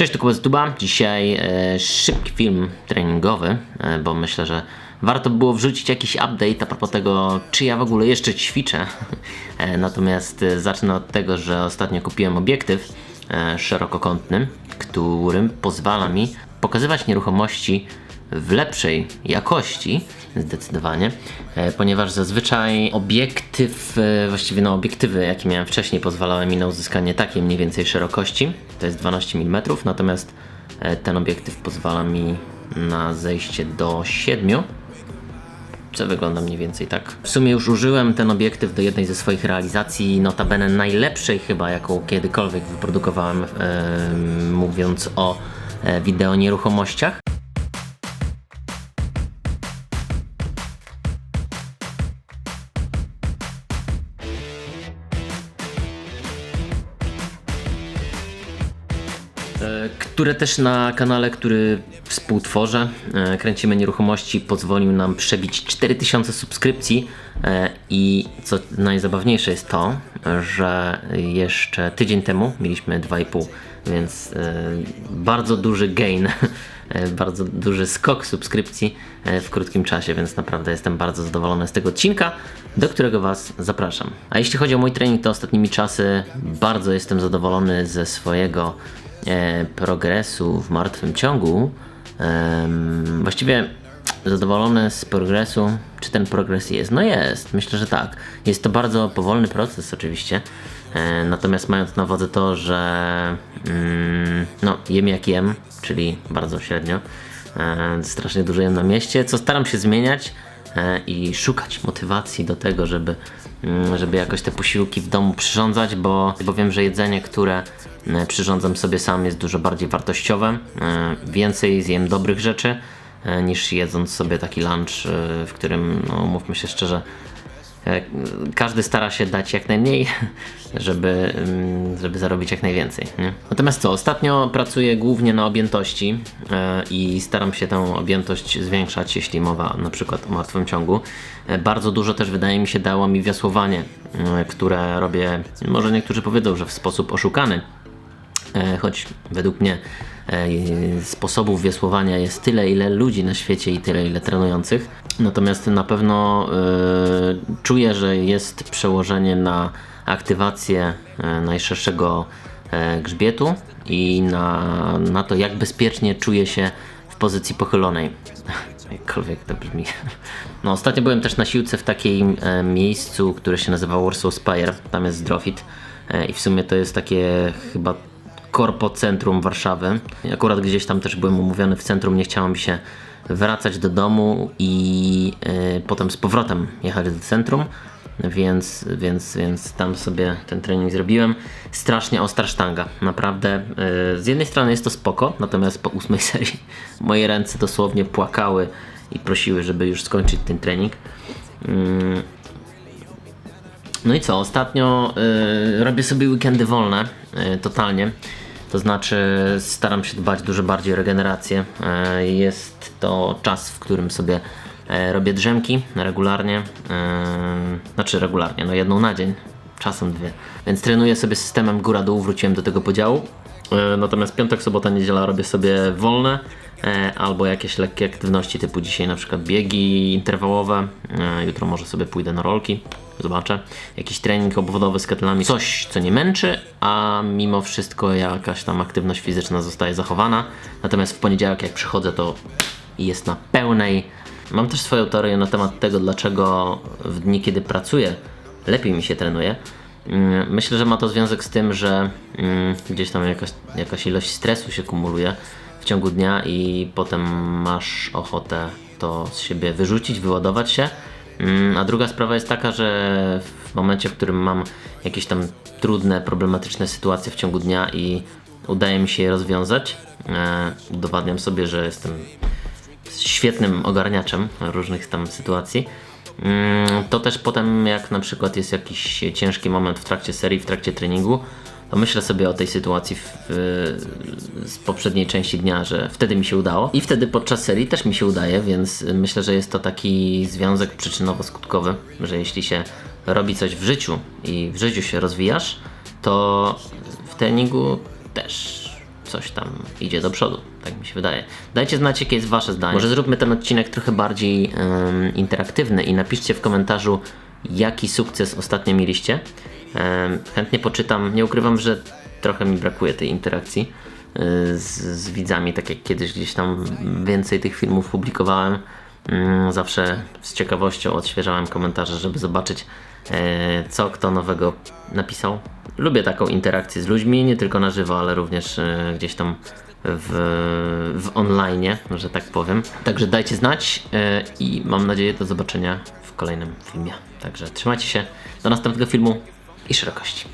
Cześć, tu Kuba Tuba. Dzisiaj e, szybki film treningowy, e, bo myślę, że warto było wrzucić jakiś update a propos tego, czy ja w ogóle jeszcze ćwiczę. E, natomiast e, zacznę od tego, że ostatnio kupiłem obiektyw e, szerokokątny, którym pozwala mi pokazywać nieruchomości w lepszej jakości, zdecydowanie, e, ponieważ zazwyczaj obiektyw, e, właściwie no obiektywy, jakie miałem wcześniej, pozwalały mi na uzyskanie takiej mniej więcej szerokości, to jest 12 mm, natomiast e, ten obiektyw pozwala mi na zejście do 7 co wygląda mniej więcej tak. W sumie już użyłem ten obiektyw do jednej ze swoich realizacji, notabene najlepszej chyba, jaką kiedykolwiek wyprodukowałem, e, mówiąc o wideo nieruchomościach. Które też na kanale, który współtworzę, e, kręcimy nieruchomości, pozwolił nam przebić 4000 subskrypcji e, i co najzabawniejsze jest to, że jeszcze tydzień temu mieliśmy 2,5, więc e, bardzo duży gain, e, bardzo duży skok subskrypcji e, w krótkim czasie, więc naprawdę jestem bardzo zadowolony z tego odcinka, do którego Was zapraszam. A jeśli chodzi o mój trening, to ostatnimi czasy bardzo jestem zadowolony ze swojego e, progresu w martwym ciągu. Em, właściwie zadowolony z progresu. Czy ten progres jest? No jest, myślę, że tak. Jest to bardzo powolny proces, oczywiście. E, natomiast mając na uwadze to, że mm, no, jem jak jem, czyli bardzo średnio, e, strasznie dużo jem na mieście, co staram się zmieniać e, i szukać motywacji do tego, żeby, mm, żeby jakoś te posiłki w domu przyrządzać, bo, bo wiem, że jedzenie, które e, przyrządzam sobie sam jest dużo bardziej wartościowe. E, Więcej zjem dobrych rzeczy e, niż jedząc sobie taki lunch, e, w którym, no mówmy się szczerze, e, każdy stara się dać jak najmniej, żeby, mm, żeby zarobić jak najwięcej. Nie? Natomiast co, ostatnio pracuję głównie na objętości e, i staram się tę objętość zwiększać, jeśli mowa na przykład o martwym ciągu. E, Bardzo dużo też wydaje mi się dało mi wiosłowanie, e, które robię, może niektórzy powiedzą, że w sposób oszukany, E, choć według mnie e, sposobów wiosłowania jest tyle, ile ludzi na świecie i tyle, ile trenujących. Natomiast na pewno e, czuję, że jest przełożenie na aktywację e, najszerszego e, grzbietu i na, na to, jak bezpiecznie czuję się w pozycji pochylonej. Jakkolwiek to brzmi. No, ostatnio byłem też na siłce w takim e, miejscu, które się nazywa Warsaw Spire. Tam jest Zdrofit. E, I w sumie to jest takie chyba korpo centrum Warszawy. Akurat gdzieś tam też byłem umówiony w centrum, nie chciało mi się wracać do domu i e, potem z powrotem jechać do centrum, więc, więc, więc tam sobie ten trening zrobiłem. Strasznie ostra sztanga, naprawdę. e, z jednej strony jest to spoko, natomiast po ósmej serii moje ręce dosłownie płakały i prosiły, żeby już skończyć ten trening. Mm, no i co, ostatnio y, robię sobie weekendy wolne, y, totalnie. To znaczy staram się dbać dużo bardziej o regenerację. Y, jest to czas, w którym sobie y, robię drzemki regularnie. Y, znaczy regularnie, no jedną na dzień, czasem dwie. Więc trenuję sobie systemem góra-dół, wróciłem do tego podziału. E, Natomiast piątek, sobota, niedziela robię sobie wolne e, albo jakieś lekkie aktywności typu dzisiaj na przykład biegi interwałowe. E, Jutro może sobie pójdę na rolki, zobaczę. Jakiś trening obwodowy z kettlami, coś co nie męczy, a mimo wszystko jakaś tam aktywność fizyczna zostaje zachowana. Natomiast w poniedziałek jak przychodzę to jest na pełnej. Mam też swoją teorię na temat tego, dlaczego w dni, kiedy pracuję, lepiej mi się trenuje. Mm, Myślę, że ma to związek z tym, że mm, gdzieś tam jakaś, jakaś ilość stresu się kumuluje w ciągu dnia i potem masz ochotę to z siebie wyrzucić, wyładować się. Mm, A druga sprawa jest taka, że w momencie, w którym mam jakieś tam trudne, problematyczne sytuacje w ciągu dnia i udaje mi się je rozwiązać, e, udowadniam sobie, że jestem świetnym ogarniaczem różnych tam sytuacji. Mm, To też potem, jak na przykład jest jakiś ciężki moment w trakcie serii, w trakcie treningu, to myślę sobie o tej sytuacji w, z poprzedniej części dnia, że wtedy mi się udało. I wtedy podczas serii też mi się udaje, więc myślę, że jest to taki związek przyczynowo-skutkowy, że jeśli się robi coś w życiu i w życiu się rozwijasz, to w treningu też coś tam idzie do przodu, tak mi się wydaje. Dajcie znać, jakie jest wasze zdanie. Może zróbmy ten odcinek trochę bardziej em, interaktywny i napiszcie w komentarzu, jaki sukces ostatnio mieliście. Chętnie poczytam, nie ukrywam, że trochę mi brakuje tej interakcji y, z, z widzami, tak jak kiedyś gdzieś tam więcej tych filmów publikowałem. Mm, Zawsze z ciekawością odświeżałem komentarze, żeby zobaczyć, e, co kto nowego napisał. Lubię taką interakcję z ludźmi, nie tylko na żywo, ale również e, gdzieś tam w, w online, że tak powiem. Także dajcie znać e, i mam nadzieję do zobaczenia w kolejnym filmie. Także trzymajcie się, do następnego filmu i szerokości.